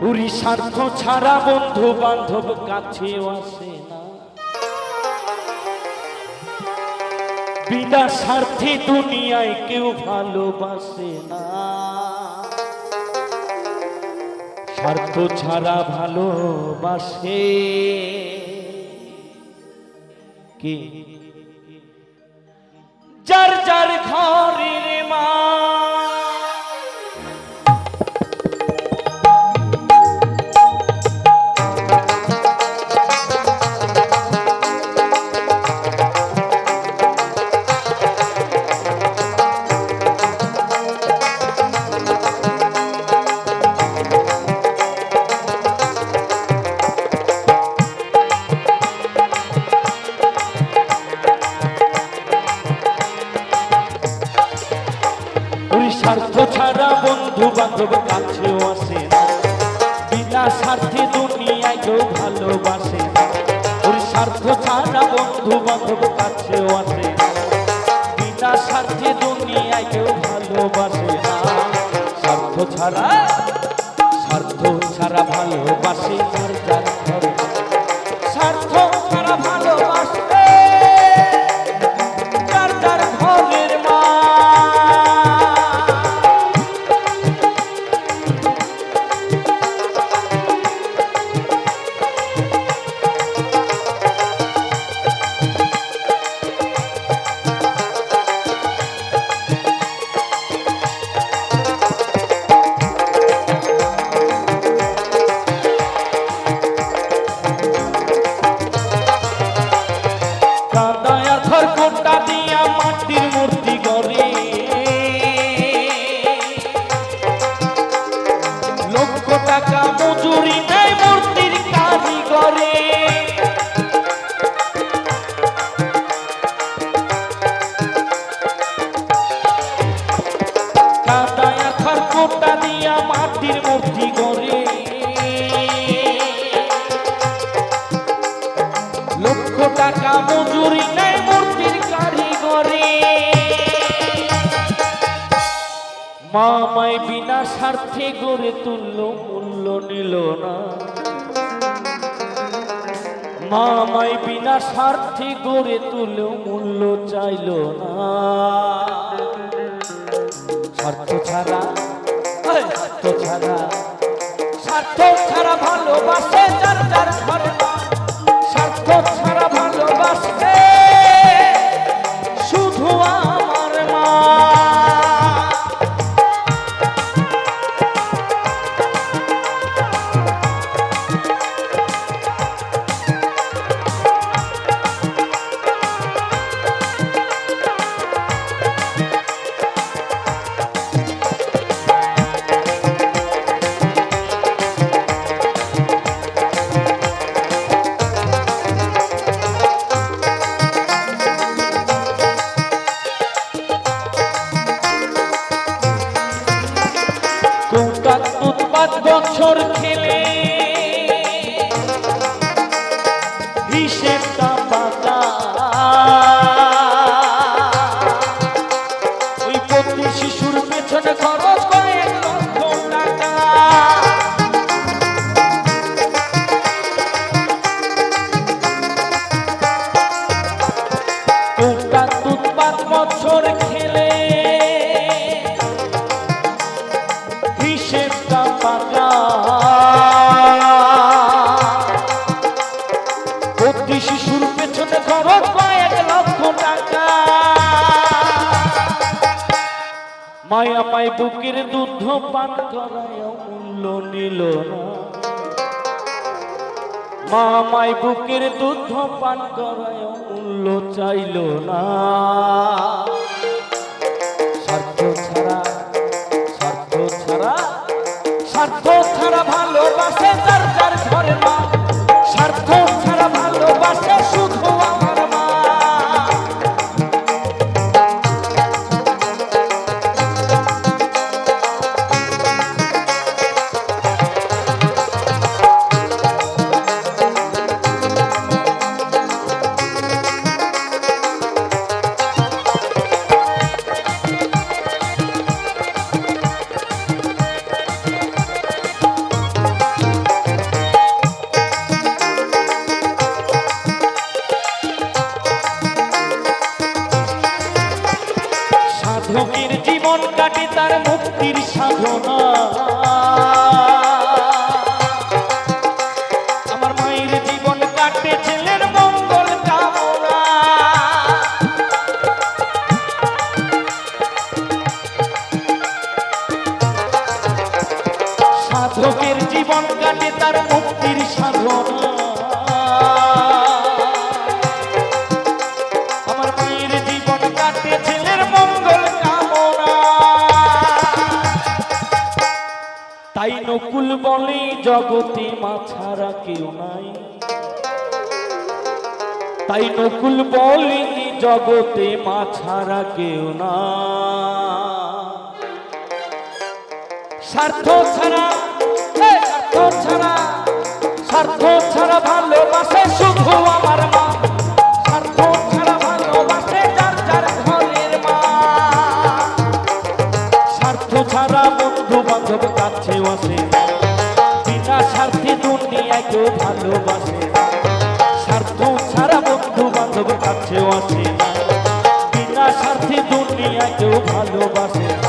উরি স্বার্থ ছাড়া বন্ধু বান্ধব কাছেও আসে না। বিনা স্বার্থে দুনিয়ায় কেউ ভালোবাসে না। স্বার্থ ছাড়া ভালোবাসে। কে? যার যার ঘরের স্বার্থ ছাড়া বন্ধু বান্ধব কাছেও আসে না। বিনা স্বার্থে দুনিয়ায় কেউ ভালোবাসে না। ওই স্বার্থ ছাড়া বন্ধু বান্ধব কাছেও আসে না। বিনা স্বার্থে দুনিয়ায় কেউ ভালোবাসে না। স্বার্থ ছাড়া স্বার্থ ছাড়া ভালোবাসে যার মজুরি নেয় মূর্তির কারিগরে। কাদায়ার ঘর কোটা দিয়া মাটির মূর্তি গড়ে। লক্ষ টাকা মজুরি নেয় মূর্তির কারিগরে। মামায় বিনা স্বার্থে গড়ে তুলল নিল না। মামাই বিনা স্বার্থী গড়ে তুলেও মূল্য চাইল না। স্বার্থ ছাড়া স্বার্থ ছাড়া স্বার্থ ছাড়া ভালোবাসে যার যার ঘরে স্বার্থ কৌটা উৎপাদ বছর খেলে। হিসেবটা পাতা। ওই শিশুর পেছনে মায়া মাই বুকের দুধ পান করায় মূল্য নিল মা মাই বুকের দুধ পান করায় চাইল না। সাধনা আমার মায়ের জীবন কাটে ছেলের মঙ্গল কামনা। সাধকের জীবন কাটে তার মুক্তির সাধনা। নকুল বলে জগতে মা ছাড়া কেউ নাই। তাই নকুল বলে জগতে মা ছাড়া কেউ না। স্বার্থ ছাড়া স্বার্থ ছাড়া স্বার্থ ছাড়া ভালোবাসে শুধু আমার ভালোবাসে। না স্বার্থ ছাড়া বন্ধু বান্ধব কাছেও আসে না। বিনা স্বার্থে দুনিয়া কেউ ভালোবাসে না।